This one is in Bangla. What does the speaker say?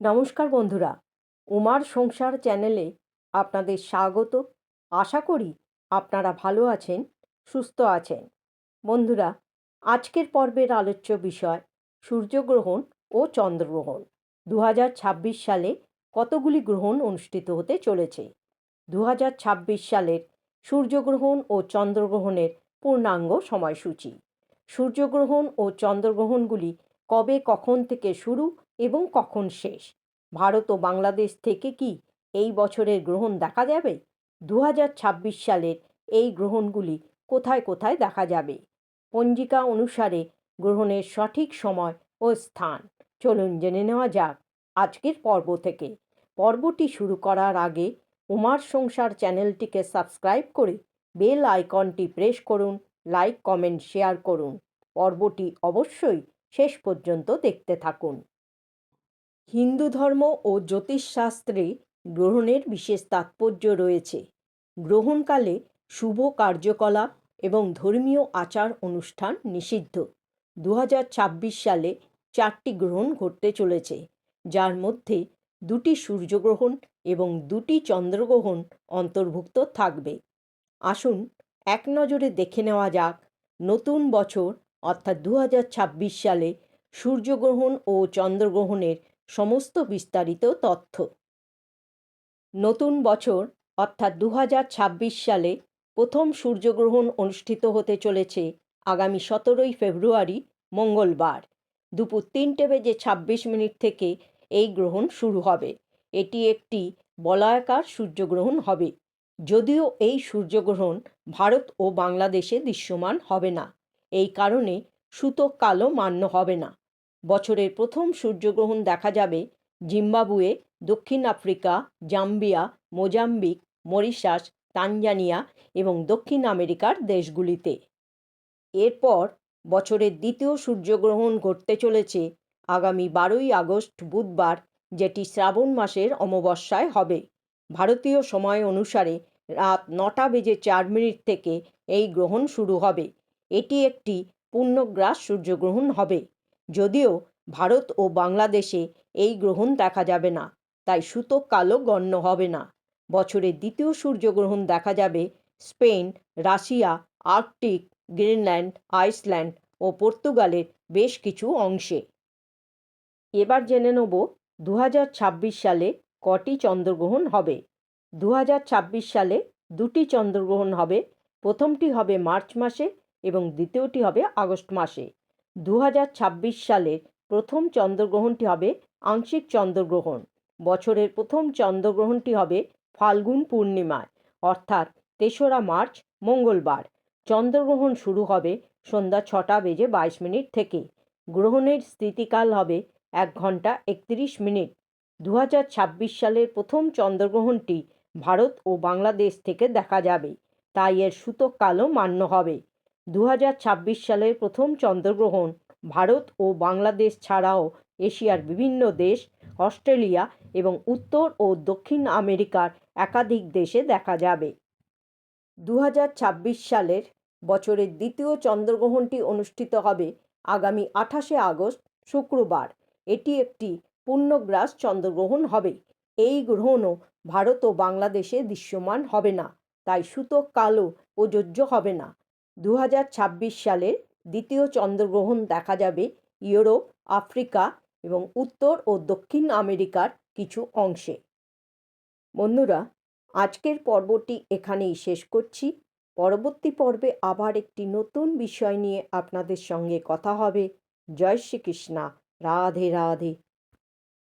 নমস্কার বন্ধুরা, উমার সংসার চ্যানেলে আপনাদের স্বাগত। আশা করি আপনারা ভালো আছেন, সুস্থ আছেন। বন্ধুরা, আজকের পর্বের আলোচ্য বিষয় সূর্যগ্রহণ ও চন্দ্রগ্রহণ। দু সালে কতগুলি গ্রহণ অনুষ্ঠিত হতে চলেছে? দু সালের সূর্যগ্রহণ ও চন্দ্রগ্রহণের পূর্ণাঙ্গ সময়সূচি। সূর্যগ্রহণ ও চন্দ্রগ্রহণগুলি কবে কখন থেকে শুরু এবং কখন শেষ? ভারত ও বাংলাদেশ থেকে কি এই বছরের গ্রহণ দেখা যাবে? দু হাজার ছাব্বিশ সালের এই গ্রহণগুলি কোথায় কোথায় দেখা যাবে? পঞ্জিকা অনুসারে গ্রহণের সঠিক সময় ও স্থান। চলুন জেনে নেওয়া যাক আজকের পর্ব থেকে। পর্বটি শুরু করার আগে উমার সংসার চ্যানেলটিকে সাবস্ক্রাইব করে বেল আইকনটি প্রেস করুন, লাইক, কমেন্ট, শেয়ার করুন। পর্বটি অবশ্যই শেষ পর্যন্ত দেখতে থাকুন। হিন্দু ধর্ম ও জ্যোতিষশাস্ত্রে গ্রহণের বিশেষ তাৎপর্য রয়েছে। গ্রহণকালে শুভ কার্যকলাপ এবং ধর্মীয় আচার অনুষ্ঠান নিষিদ্ধ। দু হাজার ছাব্বিশ সালে চারটি গ্রহণ ঘটতে চলেছে, যার মধ্যে দুটি সূর্যগ্রহণ এবং দুটি চন্দ্রগ্রহণ অন্তর্ভুক্ত থাকবে। আসুন এক নজরে দেখে নেওয়া যাক, নতুন বছর অর্থাৎ দু হাজার ছাব্বিশ সালে সূর্যগ্রহণ ও চন্দ্রগ্রহণের সমস্ত বিস্তারিত তথ্য। নতুন বছর, অর্থাৎ দু হাজার ছাব্বিশ সালে প্রথম সূর্যগ্রহণ অনুষ্ঠিত হতে চলেছে আগামী সতেরোই ফেব্রুয়ারি, মঙ্গলবার। দুপুর তিনটে বেজে ছাব্বিশ মিনিট থেকে এই গ্রহণ শুরু হবে। এটি একটি বলয়াকার সূর্যগ্রহণ হবে। যদিও এই সূর্যগ্রহণ ভারত ও বাংলাদেশে দৃশ্যমান হবে না। এই কারণে সুতো কালো মান্য হবে না। বছরের প্রথম সূর্যগ্রহণ দেখা যাবে জিম্বাবুয়ে, দক্ষিণ Africa, Zambia, Mozambique, Mauritius, Tanzania এবং দক্ষিণ আমেরিকার দেশগুলিতে। এরপর বছরের দ্বিতীয় সূর্যগ্রহণ ঘটতে চলেছে আগামী বারোই আগস্ট বুধবার, যেটি শ্রাবণ মাসের অমাবস্যায় হবে। ভারতীয় সময় অনুসারে রাত নটা বেজে চার মিনিট থেকে এই গ্রহণ শুরু হবে। এটি একটি পূর্ণগ্রাস সূর্যগ্রহণ হবে। যদিও ভারত ও বাংলাদেশে এই গ্রহণ দেখা যাবে না, তাই সুতো কালো গণ্য হবে না। বছরের দ্বিতীয় সূর্যগ্রহণ দেখা যাবে Spain, Russia, Arctic, Greenland, Iceland ও পর্তুগালের বেশ কিছু অংশে। এবার জেনে নেব দু হাজার ছাব্বিশ সালে কটি চন্দ্রগ্রহণ হবে। দু হাজার ছাব্বিশ সালে দুটি চন্দ্রগ্রহণ হবে, প্রথমটি হবে মার্চ মাসে এবং দ্বিতীয়টি হবে আগস্ট মাসে। দু হাজার ছাব্বিশ সালের প্রথম চন্দ্রগ্রহণটি হবে আংশিক চন্দ্রগ্রহণ। বছরের প্রথম চন্দ্রগ্রহণটি হবে ফাল্গুন পূর্ণিমায়, অর্থাৎ তেসরা মার্চ, মঙ্গলবার। চন্দ্রগ্রহণ শুরু হবে সন্ধ্যা ছটা বেজে বাইশ মিনিট থেকে। গ্রহণের স্থিতিকাল হবে এক ঘণ্টা একত্রিশ মিনিট। দু হাজার ছাব্বিশ সালের প্রথম চন্দ্রগ্রহণটি ভারত ও বাংলাদেশ থেকে দেখা যাবে। তাই এর সুতো কালও মান্য হবে। দু হাজার ছাব্বিশ সালের প্রথম চন্দ্রগ্রহণ ভারত ও বাংলাদেশ ছাড়াও এশিয়ার বিভিন্ন দেশ, অস্ট্রেলিয়া এবং উত্তর ও দক্ষিণ আমেরিকার একাধিক দেশে দেখা যাবে। দু হাজার ছাব্বিশ সালের বছরের দ্বিতীয় চন্দ্রগ্রহণটি অনুষ্ঠিত হবে আগামী আঠাশে আগস্ট, শুক্রবার। এটি একটি পূর্ণগ্রাস চন্দ্রগ্রহণ হবে। এই গ্রহণও ভারত ও বাংলাদেশে দৃশ্যমান হবে না, তাই সুতো কালো প্রযোজ্য হবে না। দু হাজার ছাব্বিশ সালের দ্বিতীয় চন্দ্রগ্রহণ দেখা যাবে ইউরোপ, আফ্রিকা এবং উত্তর ও দক্ষিণ আমেরিকার কিছু অংশে। বন্ধুরা, আজকের পর্বটি এখানেই শেষ করছি। পরবর্তী পর্বে আবার একটি নতুন বিষয় নিয়ে আপনাদের সঙ্গে কথা হবে। জয় শ্রীকৃষ্ণা। রাধে রাধে।